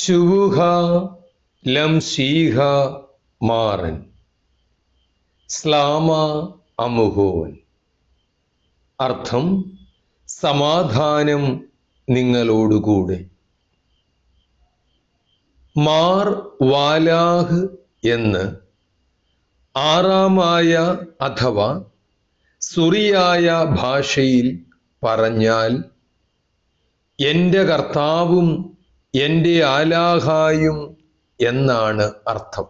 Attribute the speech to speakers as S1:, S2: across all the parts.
S1: ശുവുഹ ലംശീഹ മാറൻ. സ്ലാമ അമുഹോൻ. അർത്ഥം സമാധാനം നിങ്ങളോടുകൂടെ. മാർ വാലാഹ് എന്ന് ആറാമായ അഥവാ സുറിയായ ഭാഷയിൽ പറഞ്ഞാൽ എന്റെ കർത്താവും എന്റെ ആലാഹായും എന്നാണ് അർത്ഥം.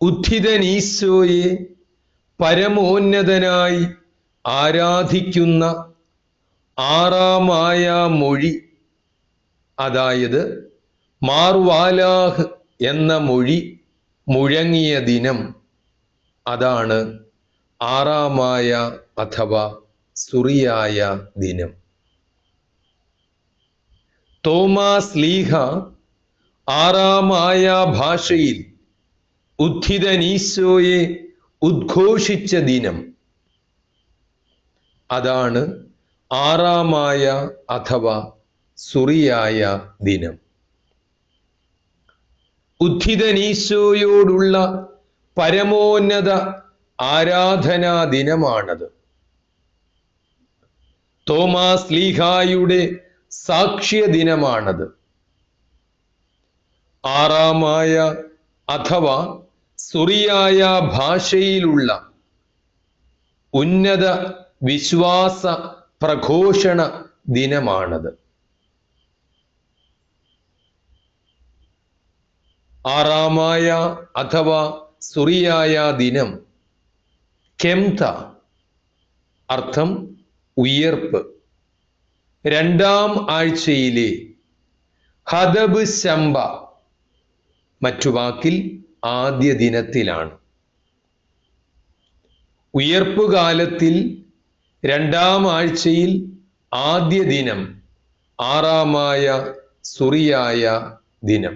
S1: ഉദ്ധിതൻ ഈശോയെ പരമോന്നതനായി ആരാധിക്കുന്ന ആറാമായ മൊഴി അതായത് മാർവാലാഹ് എന്ന മൊഴി മുഴങ്ങിയ ദിനം അതാണ് ആറാമായ അഥവാ സുറിയായ ദിനം. തോമാസ് ലീഹ ആറാമായ ഭാഷയിൽ ഉദ്ധിതനീശോയെ ഉദ്ഘോഷിച്ച ദിനം. അതാണ് ആറാമായ അഥവാ സുറിയായ ദിനം. ഉദ്ധിതനീശോയോടുള്ള പരമോന്നത ആരാധനാ ദിനമാണത്. തോമാസ് ലീഹായുടെ സാക്ഷ്യ ദിനമാണത് ആറാമായ അഥവാ സുറിയായ ഭാഷയിലുള്ള ഉന്നത വിശ്വാസ പ്രഘോഷണ ദിനമാണത്. ആറാമായ അഥവാ സുറിയായ ദിനം കെംത അർത്ഥം ഉയർപ്പ്. രണ്ടാം ആഴ്ചയിലെ ഹദബ് ശമ്പ മറ്റു വാക്കിൽ ആദ്യ ദിനത്തിലാണ്. ഉയർപ്പുകാലത്തിൽ രണ്ടാം ആഴ്ചയിൽ ആദ്യ ദിനം ആറാമായ സുറിയായ ദിനം.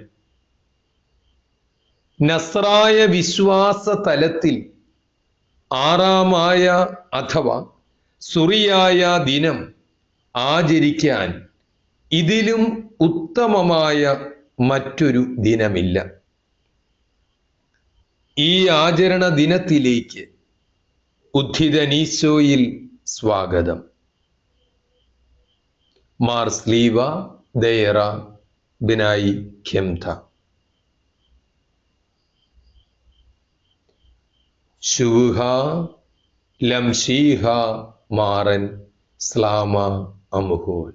S1: നസ്രായ വിശ്വാസ തലത്തിൽ ആറാമായ അഥവാ സുറിയായ ദിനം ആചരിക്കാൻ ഇതിലും ഉത്തമമായ മറ്റൊരു ദിനമില്ല. ഈ ആചരണ ദിനത്തിലേക്ക് ഉദ്ധിതനീശോയിൽ സ്വാഗതം. മാർസ്ലീവ ദയറ ബിനായി ഖെംത ശുഹ ലംശീഹ മാറൻ സ്ലാമ അമുഹോൻ